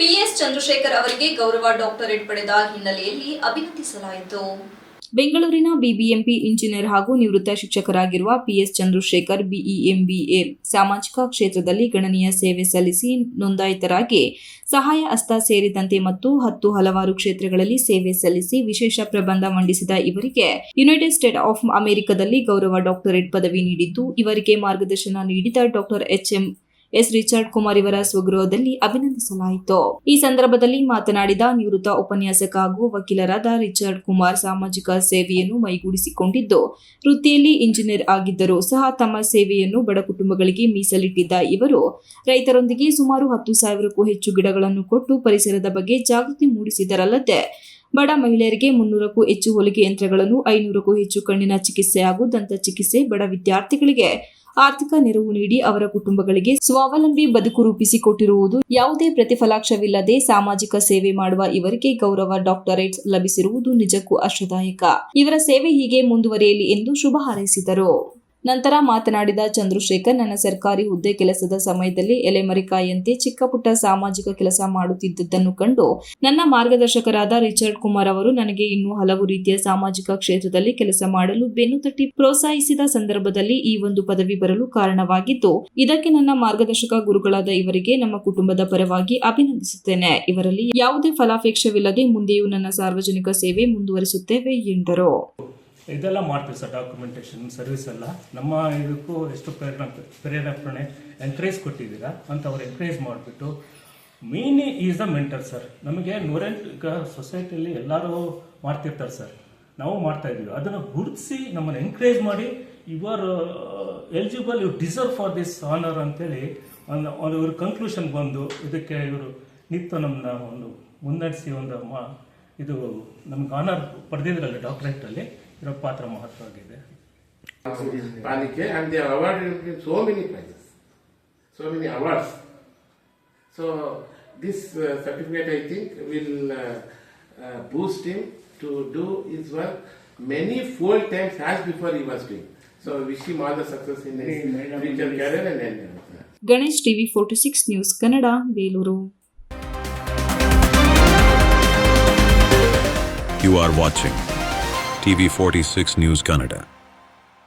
PS Chandrashekhar ಅವರಿಗೆ ಗೌರವ doctorate ಪಡೆದ ಹಿನ್ನೆಲೆಯಲ್ಲಿ ಅಭಿನಂದಿಸಲಾಯಿತು. ಬೆಂಗಳೂರಿನ ಬಿಬಿಎಂಪಿ ಇಂಜಿನಿಯರ್ ಹಾಗೂ ನಿವೃತ್ತ ಶಿಕ್ಷಕರಾಗಿರುವ ಪಿಎಸ್ ಚಂದ್ರಶೇಖರ್ ಬಿಇಎಂಬಿಎ ಸಾಮಾಜಿಕ ಕ್ಷೇತ್ರದಲ್ಲಿ ಗಣನೀಯ ಸೇವೆ ಸಲ್ಲಿಸಿ ನೋಂದಾಯಿತರಾಗಿ ಸಹಾಯ ಹಸ್ತ ಸೇರಿದಂತೆ ಮತ್ತು ಹತ್ತು ಹಲವಾರು ಕ್ಷೇತ್ರಗಳಲ್ಲಿ ಸೇವೆ ಸಲ್ಲಿಸಿ ವಿಶೇಷ ಪ್ರಬಂಧ ಮಂಡಿಸಿದ ಇವರಿಗೆ ಯುನೈಟೆಡ್ ಸ್ಟೇಟ್ ಆಫ್ ಅಮೆರಿಕದಲ್ಲಿ ಗೌರವ ಡಾಕ್ಟರೇಟ್ ಪದವಿ ನೀಡಿದ್ದು, ಇವರಿಗೆ ಮಾರ್ಗದರ್ಶನ ನೀಡಿದ doctor HM S Richard Kumar ಇವರ ಸ್ವಗೃಹದಲ್ಲಿ ಅಭಿನಂದಿಸಲಾಯಿತು. ಈ ಸಂದರ್ಭದಲ್ಲಿ ಮಾತನಾಡಿದ ನಿವೃತ್ತ ಉಪನ್ಯಾಸಕ ಹಾಗೂ ವಕೀಲರಾದ ರಿಚರ್ಡ್ ಕುಮಾರ್ ಸಾಮಾಜಿಕ ಸೇವೆಯನ್ನು ಮೈಗೂಡಿಸಿಕೊಂಡಿದ್ದು, ವೃತ್ತಿಯಲ್ಲಿ ಇಂಜಿನಿಯರ್ ಆಗಿದ್ದರೂ ಸಹ ತಮ್ಮ ಸೇವೆಯನ್ನು ಬಡ ಕುಟುಂಬಗಳಿಗೆ ಮೀಸಲಿಟ್ಟಿದ್ದ ಇವರು, ರೈತರೊಂದಿಗೆ ಸುಮಾರು ಹತ್ತು ಸಾವಿರಕ್ಕೂ ಹೆಚ್ಚು ಗಿಡಗಳನ್ನು ಕೊಟ್ಟು ಪರಿಸರದ ಬಗ್ಗೆ ಜಾಗೃತಿ ಮೂಡಿಸಿದರಲ್ಲದೆ, ಬಡ ಮಹಿಳೆಯರಿಗೆ ಮುನ್ನೂರಕ್ಕೂ ಹೆಚ್ಚು ಹೊಲಿಗೆ ಯಂತ್ರಗಳನ್ನು, ಐನೂರಕ್ಕೂ ಹೆಚ್ಚು ಕಣ್ಣಿನ ಚಿಕಿತ್ಸೆ ಹಾಗೂ ದಂತ ಚಿಕಿತ್ಸೆ ಬಡ ವಿದ್ಯಾರ್ಥಿಗಳಿಗೆ ಆರ್ಥಿಕ ನೆರವು ನೀಡಿ ಅವರ ಕುಟುಂಬಗಳಿಗೆ ಸ್ವಾವಲಂಬಿ ಬದುಕು ರೂಪಿಸಿಕೊಟ್ಟಿರುವುದು ಯಾವುದೇ ಪ್ರತಿಫಲಾಕ್ಷವಿಲ್ಲದೆ ಸಾಮಾಜಿಕ ಸೇವೆ ಮಾಡುವ ಇವರಿಗೆ ಗೌರವ ಡಾಕ್ಟರೇಟ್ ಲಭಿಸಿರುವುದು ನಿಜಕ್ಕೂ ಅಷ್ಟದಾಯಕ ಇವರ ಸೇವೆ ಹೀಗೆ ಮುಂದುವರೆಯಲಿ ಎಂದು ಶುಭ ಹಾರೈಸಿದರು. ನಂತರ ಮಾತನಾಡಿದ ಚಂದ್ರಶೇಖರ್, ನನ್ನ ಸರ್ಕಾರಿ ಹುದ್ದೆ ಕೆಲಸದ ಸಮಯದಲ್ಲಿ ಎಲೆಮರಿಕಾಯಿಯಂತೆ ಚಿಕ್ಕ ಪುಟ್ಟ ಸಾಮಾಜಿಕ ಕೆಲಸ ಮಾಡುತ್ತಿದ್ದುದನ್ನು ಕಂಡು ನನ್ನ ಮಾರ್ಗದರ್ಶಕರಾದ ರಿಚರ್ಡ್ ಕುಮಾರ್ ಅವರು ನನಗೆ ಇನ್ನೂ ಹಲವು ರೀತಿಯ ಸಾಮಾಜಿಕ ಕ್ಷೇತ್ರದಲ್ಲಿ ಕೆಲಸ ಮಾಡಲು ಬೆನ್ನು ತಟ್ಟಿ ಪ್ರೋತ್ಸಾಹಿಸಿದ ಸಂದರ್ಭದಲ್ಲಿ ಈ ಒಂದು ಪದವಿ ಬರಲು ಕಾರಣವಾಗಿದ್ದು, ಇದಕ್ಕೆ ನನ್ನ ಮಾರ್ಗದರ್ಶಕ ಗುರುಗಳಾದ ಇವರಿಗೆ ನಮ್ಮ ಕುಟುಂಬದ ಪರವಾಗಿ ಅಭಿನಂದಿಸುತ್ತೇನೆ. ಇವರಲ್ಲಿ ಯಾವುದೇ ಫಲಾಪೇಕ್ಷವಿಲ್ಲದೆ ಮುಂದೆಯೂ ನನ್ನ ಸಾರ್ವಜನಿಕ ಸೇವೆ ಮುಂದುವರಿಸುತ್ತೇವೆ, ಎಂದರು. ಇದೆಲ್ಲ ಮಾಡ್ತೀವಿ ಸರ್ ಡಾಕ್ಯುಮೆಂಟೇಷನ್ ಸರ್ವಿಸ್ ಎಲ್ಲ. ನಮ್ಮ ಇದಕ್ಕೂ ಎಷ್ಟು ಪ್ರೇರಣೆ ಪ್ರೇರೇಪಣೆ ಎನ್ಕರೇಜ್ ಕೊಟ್ಟಿದ್ದೀರಾ ಅಂತ ಅವ್ರು ಎನ್ಕರೇಜ್ ಮಾಡಿಬಿಟ್ಟು mean is a mentor sir ನಮಗೆ ನೂರೆಂಟು ಈಗ ಸೊಸೈಟಿಯಲ್ಲಿ ಎಲ್ಲರೂ ಮಾಡ್ತಿರ್ತಾರೆ ಸರ್ ನಾವು ಮಾಡ್ತಾ ಇದೀವಿ ಅದನ್ನು ಗುರುತಿಸಿ ನಮ್ಮನ್ನು ಎನ್ಕರೇಜ್ ಮಾಡಿ you are eligible you deserve for this honour ಅಂತೇಳಿ ಒಂದು ಒಂದು ಇವ್ರ ಕನ್ಕ್ಲೂಷನ್ ಬಂದು ಇದಕ್ಕೆ ಇವರು ನಿತ್ಯ ನಮ್ಮನ್ನ ಒಂದು ಮುನ್ನಡೆಸಿ ಒಂದು ಮಾ, ಇದು ನಮ್ಗೆ ಆನರ್ ಪಡೆದಿದ್ರಲ್ಲ ಡಾಕ್ಟರೇಟಲ್ಲಿ ಇದರ ಪಾತ್ರ ಮಹತ್ವವಾಗಿದೆ are so many prizes, so many awards. So this uh, certificate I think will uh, uh, boost him to do his work many fold times as before he was doing. So wish him all the success in his future career and endeavor. Ganesh TV forty six news Kannada Belur You TV46 News Canada.